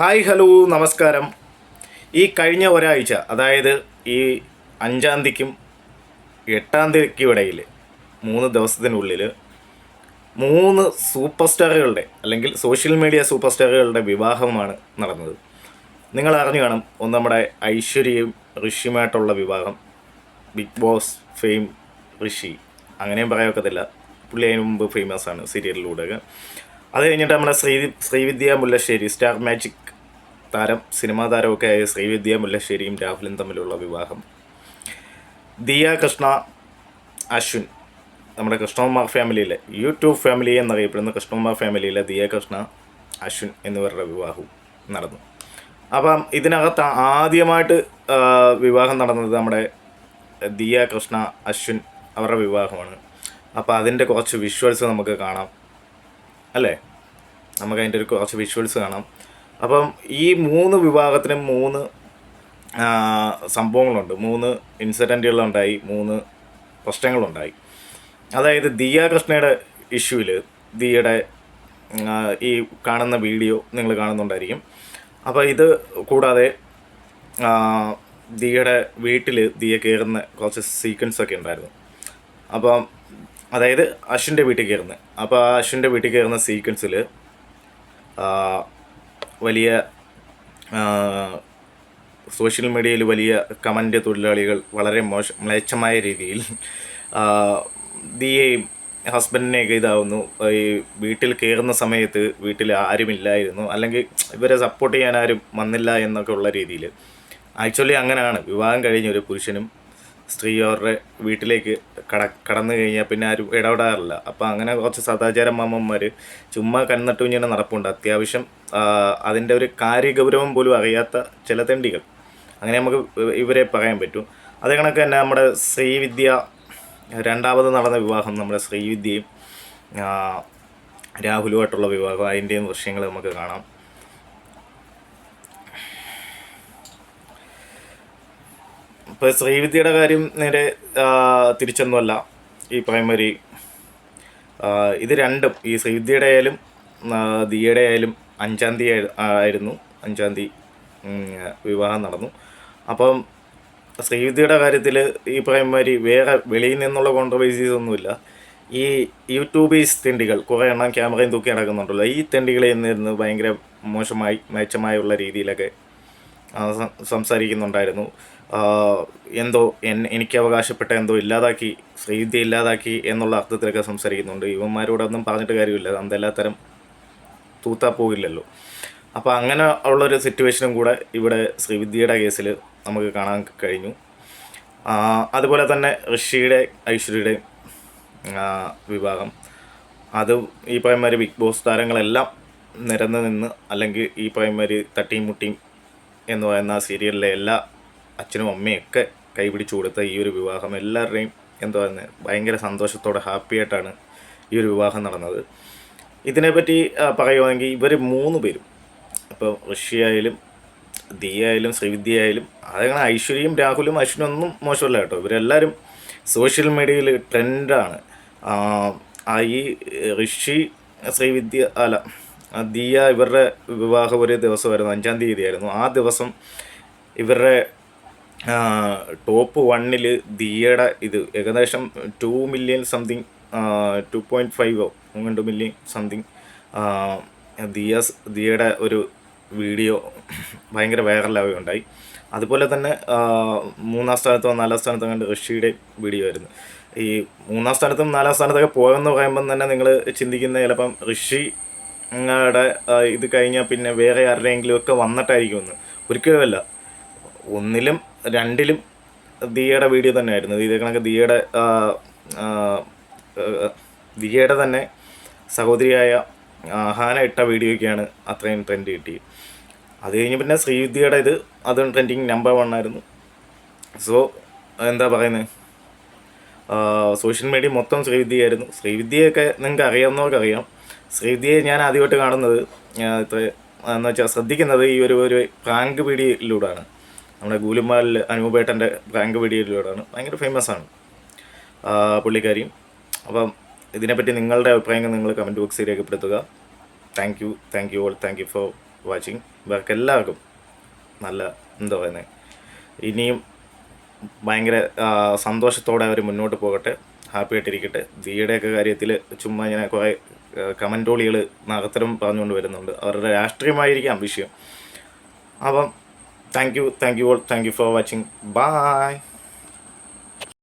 Hi hello നമസ്കാരം. ഈ കഴിഞ്ഞ ഒരാഴ്ച അതായത് ഈ അഞ്ചാം തീയതിക്കും എട്ടാം തീയതിക്കും ഇടയിൽ മൂന്ന് ദിവസത്തിനുള്ളിൽ മൂന്ന് സൂപ്പർ സ്റ്റാറുകളുടെ അല്ലെങ്കിൽ സോഷ്യൽ മീഡിയ സൂപ്പർ സ്റ്റാറുകളുടെ വിവാഹമാണ് നടന്നത്. നിങ്ങൾ അറിഞ്ഞു കാണും ഒന്ന് നമ്മുടെ ഐശ്വര്യയും ഋഷിയുമായിട്ടുള്ള വിവാഹം ബിഗ് ബോസ് ഫെയിം ഋഷി അങ്ങനെയും പറയാൻ പുള്ളി അതിന് മുമ്പ് ഫേമസ് ആണ് സീരിയലിലൂടെ അത് കഴിഞ്ഞിട്ട് നമ്മുടെ ശ്രീ ശ്രീവിദ്യ മുല്ലശ്ശേരി സ്റ്റാർ മാജിക് താരം സിനിമാ താരമൊക്കെ ആയ ശ്രീവിദ്യ മുല്ലശ്ശേരിയും രാഹുലും തമ്മിലുള്ള വിവാഹം. ദിയ കൃഷ്ണ അശ്വിൻ നമ്മുടെ കൃഷ്ണകുമാർ ഫാമിലിയിലെ യൂട്യൂബ് ഫാമിലി എന്നറിയപ്പെടുന്ന കൃഷ്ണകുമാർ ഫാമിലിയിലെ ദിയ കൃഷ്ണ അശ്വിൻ എന്നിവരുടെ വിവാഹവും നടന്നു. അപ്പം ഇതിനകത്ത് ആദ്യമായിട്ട് വിവാഹം നടന്നത് നമ്മുടെ ദിയ കൃഷ്ണ അശ്വിൻ അവരുടെ വിവാഹമാണ്. അപ്പോൾ അതിന്റെ കുറച്ച് വിഷ്വൽസ് നമുക്ക് കാണാം. അല്ലേ? നമുക്ക് അതിന്റെ ഒരു കുറച്ച് വിഷ്വൽസ് കാണാം. അപ്പം ഈ മൂന്ന് വിഭാഗത്തിനും മൂന്ന് സംഭവങ്ങളുണ്ട്. മൂന്ന് ഇൻസിഡന്റുകളുണ്ടായി മൂന്ന് പ്രശ്നങ്ങളുണ്ടായി. അതായത് ദിയ കൃഷ്ണയുടെ ഇഷ്യൂവിൽ ദിയയുടെ ഈ കാണുന്ന വീഡിയോ നിങ്ങൾ കാണുന്നുണ്ടായിരിക്കും. അപ്പോൾ ഇത് കൂടാതെ ദിയയുടെ വീട്ടിൽ ദിയ കയറുന്ന കുറച്ച് സീക്വൻസൊക്കെ ഉണ്ടായിരുന്നു. അപ്പം അതായത് അശ്വിന്റെ വീട്ടിൽ കയറുന്നത്. അപ്പോൾ ആ അശ്വിന്റെ വീട്ടിൽ കയറുന്ന സീക്വൻസിൽ വലിയ സോഷ്യൽ മീഡിയയിൽ വലിയ കമന്റ് തൊഴിലാളികൾ വളരെ മോശം മ്ലേച്ഛമായ രീതിയിൽ ദിയെയും ഹസ്ബൻഡിനെയൊക്കെ ഇതാവുന്നു. ഈ വീട്ടിൽ കയറുന്ന സമയത്ത് വീട്ടിൽ ആരുമില്ലായിരുന്നു. അല്ലെങ്കിൽ ഇവരെ സപ്പോർട്ട് ചെയ്യാൻ ആരും വന്നില്ല എന്നൊക്കെ ഉള്ള രീതിയിൽ. ആക്ച്വലി അങ്ങനെയാണ്. വിവാഹം കഴിഞ്ഞ ഒരു പുരുഷനും സ്ത്രീ അവരുടെ വീട്ടിലേക്ക് കട കടന്നു കഴിഞ്ഞാൽ പിന്നെ ആരും ഇടപെടാറില്ല. അപ്പോൾ അങ്ങനെ കുറച്ച് സദാചാര മാമന്മാർ ചുമ്മാ കണ്ണട്ടു ഇങ്ങനെ നടപ്പുണ്ട്. അത്യാവശ്യം അതിന്റെ ഒരു കാര്യഗൗരവം പോലും അറിയാത്ത ചില തെണ്ടികൾ. അങ്ങനെ നമുക്ക് ഇവരെ പറയാൻ പറ്റും. അതേ കണക്ക് തന്നെ നമ്മുടെ ശ്രീവിദ്യ രണ്ടാമത് നടന്ന വിവാഹം നമ്മുടെ ശ്രീവിദ്യയും രാഹുലുമായിട്ടുള്ള വിവാഹം അതിന്റെയും ദൃശ്യങ്ങൾ നമുക്ക് കാണാം. ഇപ്പോൾ ശ്രീവിദ്യയുടെ കാര്യം നേരെ തിരിച്ചൊന്നുമല്ല. ഈ പ്രൈമറി ഇത് രണ്ടും. ഈ ശ്രീവിദ്യയുടെ ആയാലും ദിയയുടെ ആയാലും അഞ്ചാം തീയതി ആയിരുന്നു. അഞ്ചാം തീയതി വിവാഹം നടന്നു. അപ്പം ശ്രീവിദ്യയുടെ കാര്യത്തിൽ ഈ പ്രൈമറി വേറെ വെളിയിൽ നിന്നുള്ള കോൺട്രവേഴ്സീസ് ഒന്നുമില്ല. ഈ യൂട്യൂബീസ് തെണ്ടികൾ കുറേ എണ്ണം ക്യാമറയും തൂക്കി നടക്കുന്നുണ്ടല്ലോ. ഈ തെണ്ടികളിൽ നിന്ന് ഭയങ്കര മോശമായി മെച്ചമായുള്ള രീതിയിലൊക്കെ സംസാരിക്കുന്നുണ്ടായിരുന്നു. എന്തോ എനിക്ക് അവകാശപ്പെട്ട എന്തോ ഇല്ലാതാക്കി ശ്രീവിദ്യ ഇല്ലാതാക്കി എന്നുള്ള അർത്ഥത്തിലൊക്കെ സംസാരിക്കുന്നുണ്ട്. ഇവന്മാരോടൊന്നും പറഞ്ഞിട്ട് കാര്യമില്ല. എന്തെല്ലാത്തരം തൂത്താ പോകില്ലല്ലോ അപ്പോൾ അങ്ങനെ ഉള്ളൊരു സിറ്റുവേഷനും കൂടെ ഇവിടെ ശ്രീവിദ്യയുടെ കേസിൽ നമുക്ക് കാണാൻ കഴിഞ്ഞു. അതുപോലെ തന്നെ ഋഷിയുടെ ഐശ്വര്യയുടെ വിഭാഗം അത് ഈ പറയുമാതിരി ബിഗ് ബോസ് താരങ്ങളെല്ലാം നിരന്ന് നിന്ന് അല്ലെങ്കിൽ ഈ പറയുമാതിരി തട്ടിയും മുട്ടിയും എന്ന് പറയുന്ന ആ സീരിയലിലെ എല്ലാ അച്ഛനും അമ്മയും ഒക്കെ കൈപിടിച്ചു കൊടുത്ത ഈ ഒരു വിവാഹം എല്ലാവരുടെയും എന്താ പറയുന്നത് ഭയങ്കര സന്തോഷത്തോടെ ഹാപ്പി ആയിട്ടാണ് ഈ ഒരു വിവാഹം നടന്നത്. ഇതിനെപ്പറ്റി പറയുവാണെങ്കിൽ ഇവർ മൂന്ന് പേരും. ഇപ്പോൾ ഋഷിയായാലും ശ്രീവിദ്യ ആയാലും അതങ്ങനെ ഐശ്വര്യയും രാഹുലും അശ്വിനും ഒന്നും മോശമല്ല കേട്ടോ. ഇവരെല്ലാവരും സോഷ്യൽ മീഡിയയിൽ ട്രെൻഡാണ് ഈ ഋഷി ശ്രീവിദ്യ അല്ല ആ ദിയ ഇവരുടെ വിവാഹം ഒരു ദിവസമായിരുന്നു അഞ്ചാം തീയതി ആയിരുന്നു ആ ദിവസം ഇവരുടെ ടോപ്പ് വണ്ണിൽ ദിയയുടെ ഇത് ഏകദേശം two million something two point ഫൈവോ രണ്ട് മില്യൺ സംതിങ് ദിയ ദിയയുടെ ഒരു വീഡിയോ ഭയങ്കര വൈറലാവുകയുണ്ടായി അതുപോലെ തന്നെ മൂന്നാം സ്ഥാനത്തോ നാലാം സ്ഥാനത്തോ കണ്ട് ഋഷിയുടെ വീഡിയോ ആയിരുന്നു. ഈ മൂന്നാം സ്ഥാനത്തും നാലാം സ്ഥാനത്തൊക്കെ പോയെന്ന് പറയുമ്പം തന്നെ നിങ്ങൾ ചിന്തിക്കുന്ന ചിലപ്പം ഋഷി ങ്ങളുടെ ഇത് കഴിഞ്ഞാൽ പിന്നെ വേറെ ആരുടെയെങ്കിലും ഒക്കെ വന്നിട്ടായിരിക്കും ഒന്ന്. ഒരിക്കലുമല്ല ഒന്നിലും രണ്ടിലും ദിയയുടെ വീഡിയോ തന്നെയായിരുന്നു. ഇതേ കണക്ക് ദിയയുടെ ദിയയുടെ തന്നെ സഹോദരിയായ ഹാന ഇട്ട വീഡിയോയ്ക്കാണ് അത്രയും ട്രെൻഡ് കിട്ടിയത്. അത് കഴിഞ്ഞ് പിന്നെ ശ്രീവിദ്യയുടെ ഇത് അതും ട്രെൻഡിങ് നമ്പർ വൺ ആയിരുന്നു. സോ എന്താ പറയുന്നത് സോഷ്യൽ മീഡിയ മൊത്തം ശ്രീവിദ്യയായിരുന്നു. ശ്രീവിദ്യയൊക്കെ നിങ്ങൾക്ക് അറിയാവുന്നവർക്ക് അറിയാം ശ്രീവിദ്യയെ ഞാൻ ആദ്യമായിട്ട് കാണുന്നത് ഇത്ര എന്ന് വെച്ചാൽ ശ്രദ്ധിക്കുന്നത് ഈ ഒരു ഒരു പ്രാങ്ക് വീഡിയോയിലൂടെയാണ് നമ്മുടെ ഗൂലുമാലിൽ അനുപേട്ടന്റെ പ്രാങ്ക് വീഡിയോയിലൂടെയാണ് ഭയങ്കര ഫേമസ് ആണ് പുള്ളിക്കാരി പുള്ളിക്കാരിയും. അപ്പം ഇതിനെപ്പറ്റി നിങ്ങളുടെ അഭിപ്രായങ്ങൾ നിങ്ങൾ കമന്റ് ബോക്സിൽ രേഖപ്പെടുത്തുക. Thank you thank you all thank you for watching ഇവർക്ക് എല്ലാവർക്കും നല്ല എന്താ പറയുന്നത് ഇനിയും ഭയങ്കര സന്തോഷത്തോടെ അവർ മുന്നോട്ട് പോകട്ടെ. ഹാപ്പി ആയിട്ടിരിക്കട്ടെ ദിയുടെയൊക്കെ കാര്യത്തിൽ ചുമ്മാ ഇങ്ങനെ കുറേ കമന്റോളികൾ നഗത്തരം പറഞ്ഞുകൊണ്ട് വരുന്നുണ്ട്. അവരുടെ രാഷ്ട്രീയമായിരിക്കാം വിഷയം. അപ്പം thank you thank you all thank you for watching bye